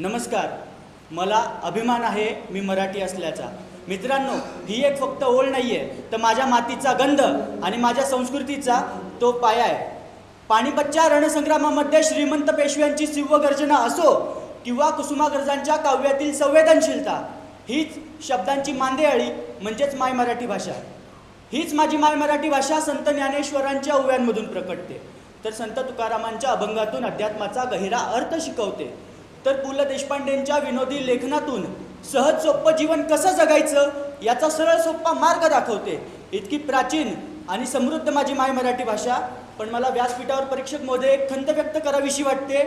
नमस्कार. मला अभिमान आहे मी मराठी असल्याचा. मित्रांनो ही एक फक्त ओळ नाही आहे तर माझ्या मातीचा गंध आणि माझ्या संस्कृतीचा तो पाया आहे. पाणीपतच्या रणसंग्रामामध्ये श्रीमंत पेशव्यांची शिवगर्जना असो किंवा कुसुमाग्रजांच्या काव्यातील संवेदनशीलता हीच शब्दांची मांदेआळी म्हणजेच माय मराठी भाषा. हीच माझी माय मराठी भाषा संत ज्ञानेश्वरांच्या ओव्यांमधून प्रकटते. तर संत तुकारामांच्या अभंगातून अध्यात्माचा गहिरा अर्थ शिकवते. तर पु ल देशपांडेंच्या विनोदी लेखनातून सहज सोप्पं जीवन कसं जगायचं याचा सरळ सोपा मार्ग दाखवते. इतकी प्राचीन आणि समृद्ध माझी माय मराठी भाषा पण मला व्यासपीठावर परीक्षक मोदे एक खंत व्यक्त करावीशी वाटते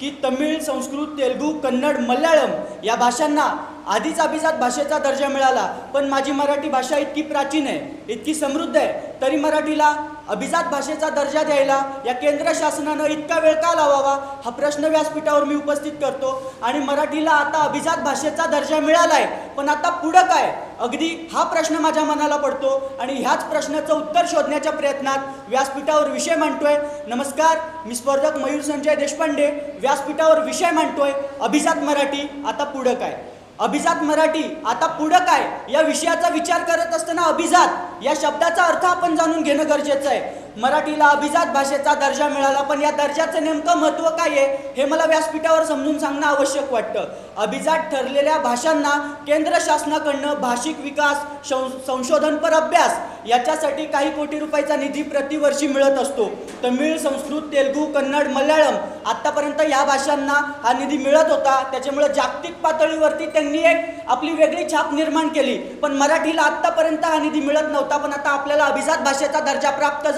की तमिळ संस्कृत तेलगू कन्नड मल्याळम या भाषांना आधीच अभिजात भाषेचा दर्जा मिळाला. पण माझी मराठी भाषा इतकी प्राचीन आहे इतकी समृद्ध आहे तरी मराठीला अभिजात भाषेचा दर्जा द्यायला या केंद्र शासनानं इतका वेळ का लावावा? हा प्रश्न व्यासपीठावर मी उपस्थित करतो. आणि मराठीला आता अभिजात भाषेचा दर्जा मिळाला आहे पण आता पुढं काय? अगदी हा प्रश्न माझ्या मनाला पडतो. आणि ह्याच प्रश्नाचं उत्तर शोधण्याच्या प्रयत्नात व्यासपीठावर विषय मांडतोय. नमस्कार मी स्पर्धक मयूर संजय देशपांडे. व्यासपीठावर विषय मांडतोय. अभिजात मराठी आता पुढं काय? अभिजात मराठी आता पुढं काय? या विषयाचा विचार करत असताना अभिजात या शब्दाचा अर्थ आपण जाणून घेणं गरजेचं आहे. मराठीला अभिजात भाषेचा दर्जा मिळाला पण या दर्जाचं नेमकं महत्त्व काय आहे हे मला व्यासपीठावर समजून सांगणं आवश्यक वाटतं. अभिजात ठरलेल्या भाषांना केंद्र शासनाकडनं भाषिक विकास संशोधनपर अभ्यास याच्यासाठी काही कोटी रुपयाचा निधी प्रतिवर्षी मिळत असतो. तमिळ संस्कृत तेलगू कन्नड मल्याळम आत्तापर्यंत या भाषांना हा निधी मिळत होता. त्याच्यामुळे जागतिक पातळीवरती त्यांनी एक आपली वेगळी छाप निर्माण केली. पण मराठीला आत्तापर्यंत हा निधी मिळत नव्हता पण आता आपल्याला अभिजात भाषेचा दर्जा प्राप्त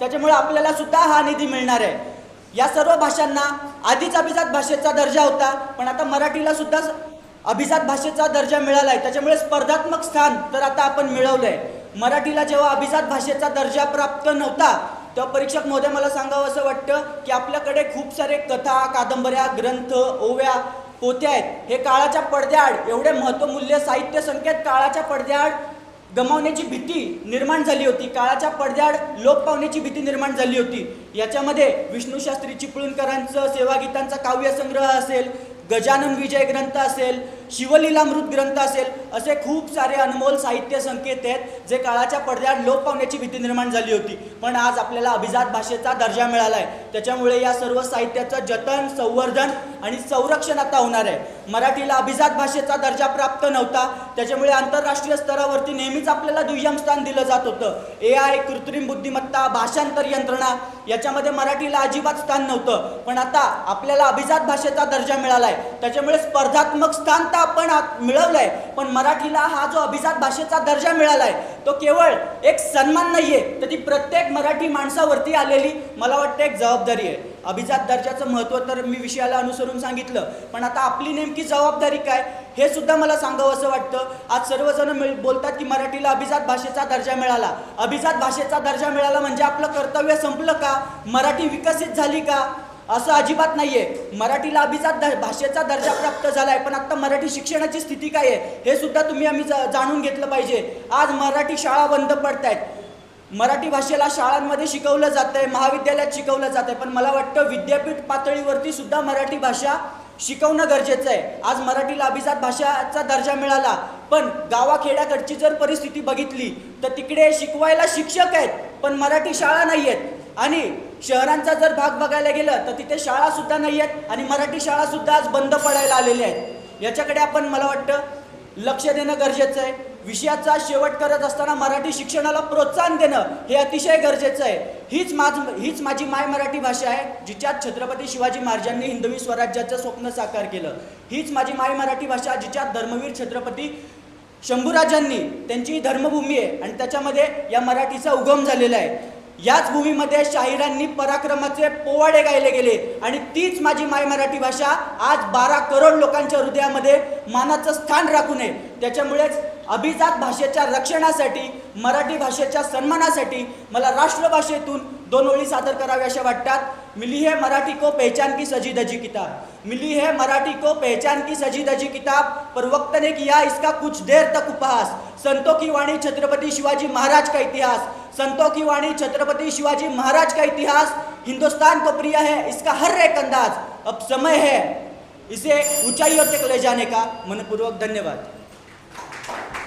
त्याच्यामुळे आपल्याला सुद्धा हा निधी मिळणार आहे. या सर्व भाषांना आधीच अभिजात भाषेचा दर्जा होता पण आता मराठीला सुद्धा अभिजात भाषेचा दर्जा मिळालाय. त्याच्यामुळे स्पर्धात्मक स्थान तर आता आपण मिळवलंय. मराठीला जेव्हा अभिजात भाषेचा दर्जा प्राप्त नव्हता तेव्हा परीक्षक महोदय मला सांगावं असं वाटतं की आपल्याकडे खूप सारे कथा कादंबऱ्या ग्रंथ ओव्या पोत्या आहेत. हे काळाच्या पडद्याआड एवढे महत्वमूल्य साहित्य संकेत काळाच्या पडद्याआड गमावण्याची भीती निर्माण झाली होती. काळाच्या पडद्याआड लोप पावण्याची भीती निर्माण झाली होती. याच्यामध्ये विष्णूशास्त्री चिपळूणकरांचं सेवागीतांचा काव्यसंग्रह असेल गजानन विजय ग्रंथ असेल शिवलीलामृत ग्रंथ असेल असे खूप सारे अनमोल साहित्य संकेत आहेत जे काळाच्या पडद्यात लोप पावण्याची भीती निर्माण झाली होती. पण आज आपल्याला अभिजात भाषेचा दर्जा मिळाला आहे त्याच्यामुळे या सर्व साहित्याचं जतन संवर्धन आणि संरक्षण आता होणार आहे. मराठीला अभिजात भाषेचा दर्जा प्राप्त नव्हता. त्याच्यामुळे आंतरराष्ट्रीय स्तरावरती नेहमीच आपल्याला दुय्यम स्थान दिलं जात होतं. ए आय कृत्रिम बुद्धिमत्ता भाषांतर यंत्रणा याच्यामध्ये मराठीला अजिबात स्थान नव्हतं. पण आता आपल्याला अभिजात भाषेचा दर्जा मिळाला आहे त्याच्यामुळे स्पर्धात्मक स्थान तर आपण आत- मिळवलंय पण मराठीला हा जो अभिजात भाषेचा दर्जा मिळाला आहे तो केवळ एक सन्मान नाहीये तर ती प्रत्येक मराठी माणसावरती आलेली मला वाटतं एक जबाबदारी आहे. अभिजात दर्जाचं महत्त्व तर मी विषयाला अनुसरून सांगितलं पण आता आपली नेमकी जबाबदारी काय हे सुद्धा मला सांगावं असं वाटतं. आज सर्वजण मिळ बोलतात की मराठीला अभिजात भाषेचा दर्जा मिळाला. अभिजात भाषेचा दर्जा मिळाला म्हणजे आपलं कर्तव्य संपलं का? मराठी विकसित झाली का? असं अजिबात नाही आहे मराठीला अभिजात द- भाषेचा दर्जा प्राप्त झाला आहे पण आत्ता मराठी शिक्षणाची स्थिती काय आहे हे सुद्धा तुम्ही आम्ही जा- जाणून घेतलं पाहिजे. आज मराठी शाळा बंद पडत आहेत मराठी भाषेला शाळांमध्ये शिकवलं जात आहे महाविद्यालयात शिकवलं जात आहे पण मला वाटतं विद्यापीठ पातळीवरती सुद्धा मराठी भाषा शिकवणं गरजेचं आहे. आज मराठीला अभिजात भाषाचा दर्जा मिळाला पण गावाखेड्याकडची जर परिस्थिती बघितली तर तिकडे शिकवायला शिक्षक आहेत पण मराठी शाळा नाही आहेत आणि शहरांचा जर भाग बघायला गेलं तर तिथे शाळासुद्धा नाही आहेत आणि मराठी शाळासुद्धा आज बंद पडायला आलेल्या आहेत. याच्याकडे आपण मला वाटतं लक्ष देणं गरजेचं आहे. विषयाचा शेवट करत असताना मराठी शिक्षणाला प्रोत्साहन देणं हे अतिशय गरजेचं आहे. हीच माझ हीच माझी माय मराठी भाषा आहे जिच्यात छत्रपती शिवाजी महाराजांनी हिंदवी स्वराज्याचं स्वप्न साकार केलं. हीच माझी माय मराठी भाषा जिच्यात धर्मवीर छत्रपती शंभूराजांनी त्यांची धर्मभूमी आहे आणि त्याच्यामध्ये या मराठीचा उगम झालेला आहे. याच भूमीमध्ये शाहिरांनी पराक्रमाचे पोवाडे गायले गेले. आणि तीच माझी माय मराठी भाषा आज बारा करोड लोकांच्या हृदयामध्ये मानाचं स्थान राखू नये. त्याच्यामुळेच अभिजात भाषेच्या रक्षणासाठी मराठी भाषेच्या सन्मानासाठी मला राष्ट्रभाषेतून दोन ओळी सादर कराव्याशा वाटतात. मिली है मराठी को पहचान की सजी दजी किताब. मिली है मराठी को पहचान की सजी दजी किताब. पर वक्त ने किया इसका कुछ देर तक उपहास. संतों की वाणी छत्रपती शिवाजी महाराज का इतिहास. संतों की वाणी छत्रपति शिवाजी महाराज का इतिहास हिंदुस्तान को प्रिय है इसका हर एक अंदाज अब समय है इसे ऊंचाइयों तक ले जाने का मनपूर्वक धन्यवाद।